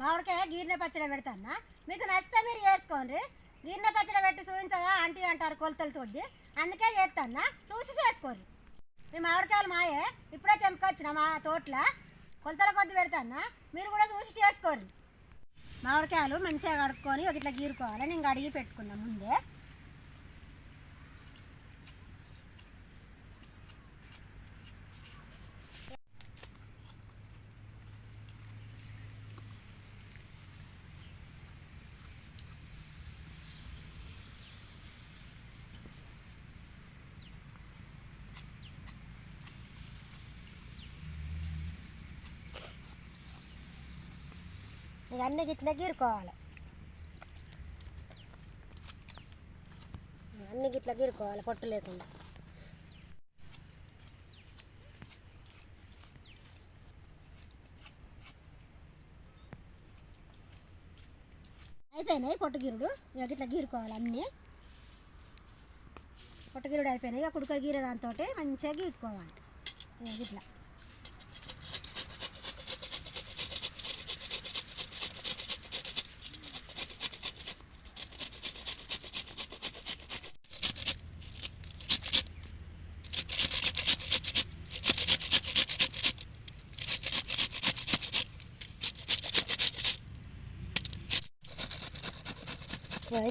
మామిడికాయ గీర్న పచ్చడి పెడతానా? మీకు నచ్చితే మీరు చేసుకోండి. గీర్న పచ్చడి పెట్టి చూపించవా? ఆంటీ అంటారు కొలతలతోటి అందుకే చేస్తానా? చూసి చేసుకోండి. మీ మామిడికాయలు మాయే. ఇప్పుడే తెంపుకొచ్చిన మా తోటలో. కొలతల కొద్ది పెడతానా? మీరు కూడా చూసి చేసుకోండి. మామిడికాయలు మంచిగా కడుక్కొని ఒక ఇట్లా గీరుకోవాలి నేను అడిగి పెట్టుకున్నా ముందే. ఇవన్నీ గిట్ల గీరుకోవాలి. అన్ని గిట్ల గీరుకోవాలి పొట్టు లేకుండా. అయిపోయినాయి పొట్టుగీరుడు ఇక గిట్ల గీరుకోవాలి అన్నీ. పొట్టుగీరుడు అయిపోయినాయి. ఇక కుడుక గీరే దాంతో మంచిగా గీరుకోవాలి ఇక గిట్లా.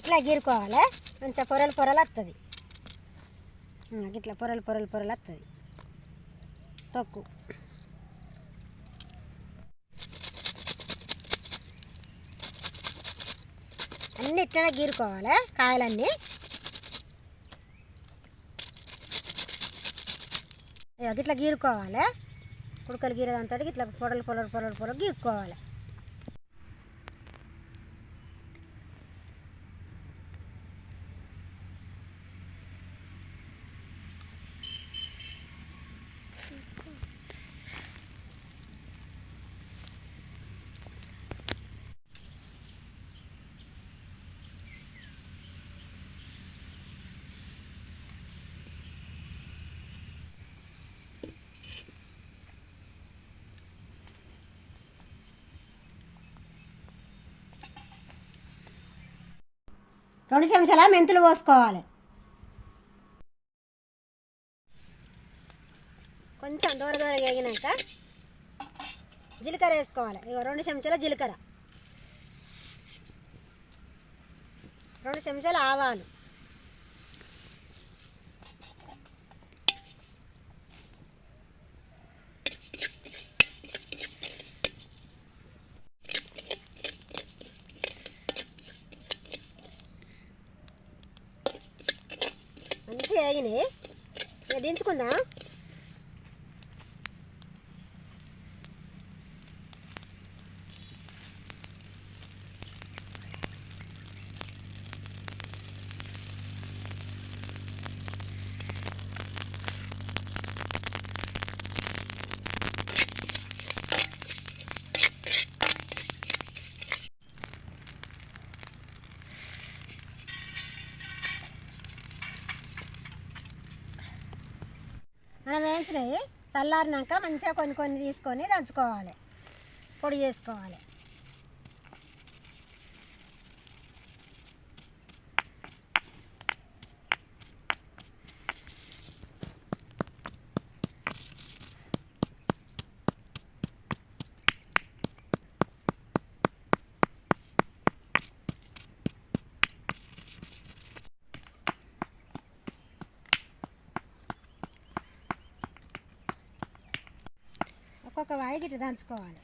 ఇట్లా గీరుకోవాలి. మంచిగా పొరలు పొరలు వస్తుంది ఇట్లా పొరలు పొరలు పొరలు వస్తుంది తొక్కు. అన్నీ ఇట్లనే గీరుకోవాలి కాయలన్నీ. ఇట్లా గీరుకోవాలి. కుడుకలు గీరేదాంతో ఇట్లా పొరలు పొరలు పొరలు పొరలు గీరుకోవాలి. రెండు చెంచాల మెంతులు పోసుకోవాలి. కొంచెం దూర దూర వేగినాక జీలకర్ర వేసుకోవాలి. ఇగో రెండు చెంచాల జీలకర్ర. రెండు చెంచాల ఆవాలు మంచిగా వేగినాయి దించుకుందాం. మనం వేయించినవి చల్లారినాక మంచిగా కొన్ని కొన్ని తీసుకొని దంచుకోవాలి. పొడి చేసుకోవాలి. ఒక్కొక్క వాయి గిట్ట దంచుకోవాలి.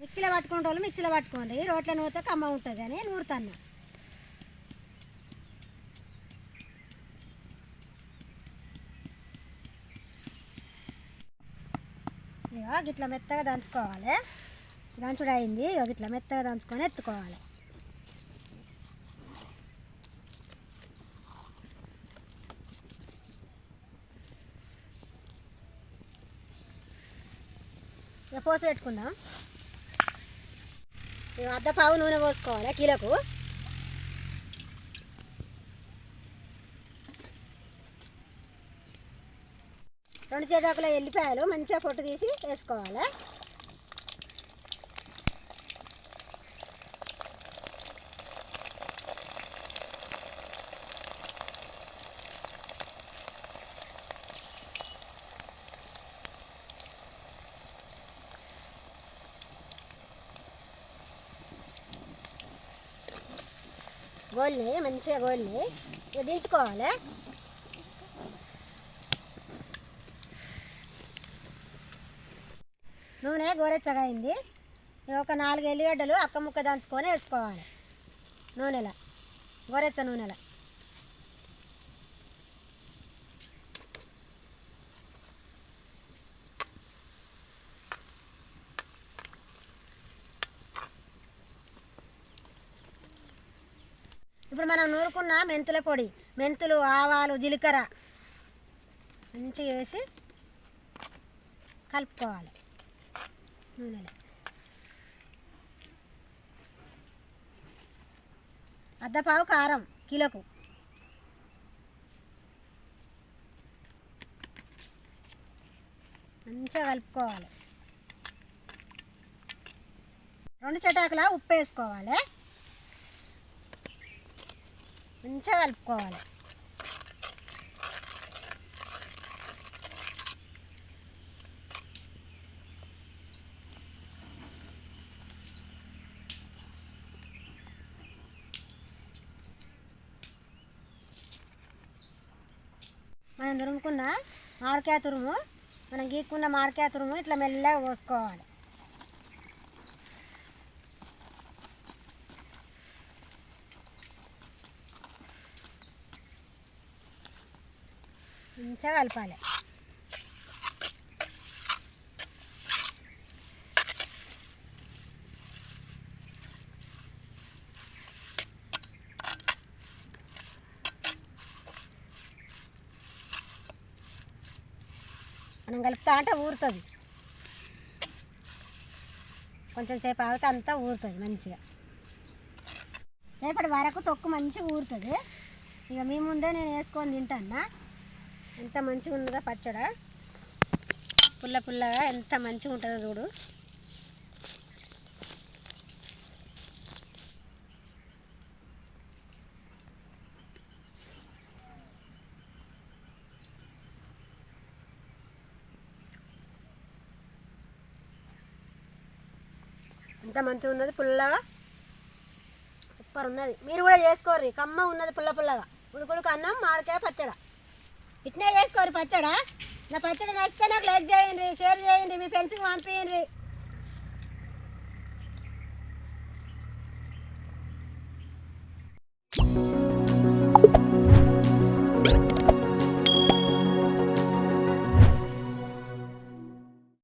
మిక్సీలో పట్టుకునే వాళ్ళు మిక్సీలో పట్టుకోండి. రోట్లో నూతే కమ్మ ఉంటుంది అని నూరుతాను. గిట్ల మెత్తగా దంచుకోవాలి. దంచుడు అయింది. గిట్ల మెత్తగా దంచుకొని ఎత్తుకోవాలి. ఇక పోసి పెట్టుకుందాం. ఇక అర్ధ పావు నూనె పోసుకోవాలి కిలోకు. రెండు చెటాకుల ఎల్లిపాయలు మంచిగా పొట్టు తీసి వేసుకోవాలి. గోల్ని మంచిగా గోల్ని దించుకోవాలి. నూనె గోరెచ్చగా అయింది ఒక నాలుగు ఎల్లిగడ్డలు అక్క ముక్క దంచుకొని వేసుకోవాలి. నూనెలో గోరెచ్చ నూనెలో. ఇప్పుడు మనం నూరుకున్న మెంతుల పొడి మెంతులు ఆవాలు జీలకర్ర మంచిగా వేసి కలుపుకోవాలి. నూనెలో అద్దపావు కారం కిలోకు. మంచిగా కలుపుకోవాలి. రెండు చటాకుల ఉప్పు వేసుకోవాలి. మంచిగా కలుపుకోవాలి. మనం తురుముకున్న మామిడికాయ తురుము మనం గీక్కున్న మామిడికాయ తురుము ఇట్లా మెల్లగా పోసుకోవాలి. మంచిగా కలపాలి. మనం కలుపుతా అంటే ఊరుతుంది. కొంచెం సేపు ఆగితే అంతా ఊరుతుంది మంచిగా. రేపటి వరకు తొక్కు మంచిగా ఊరుతుంది. ఇక మీ ముందే నేను వేసుకొని తింటానా? ఎంత మంచిగా ఉందో పచ్చడ. పుల్ల పుల్లగా ఎంత మంచిగా ఉంటుందో చూడు. ఎంత మంచిగా ఉన్నది పుల్లగా? సూపర్ ఉన్నది. మీరు కూడా చేసుకోర్రి. కమ్మ ఉన్నది పుల్ల పుల్లగా. ఉడుకుడుకు అన్నం మామిడికాయ పచ్చడ. ఇట్నే చేసుకోరు పచ్చడ. నా పచ్చడి నచ్చితే నాకు లైక్ చేయండి షేర్ చేయండి మీ ఫ్రెండ్స్కి పంపించండి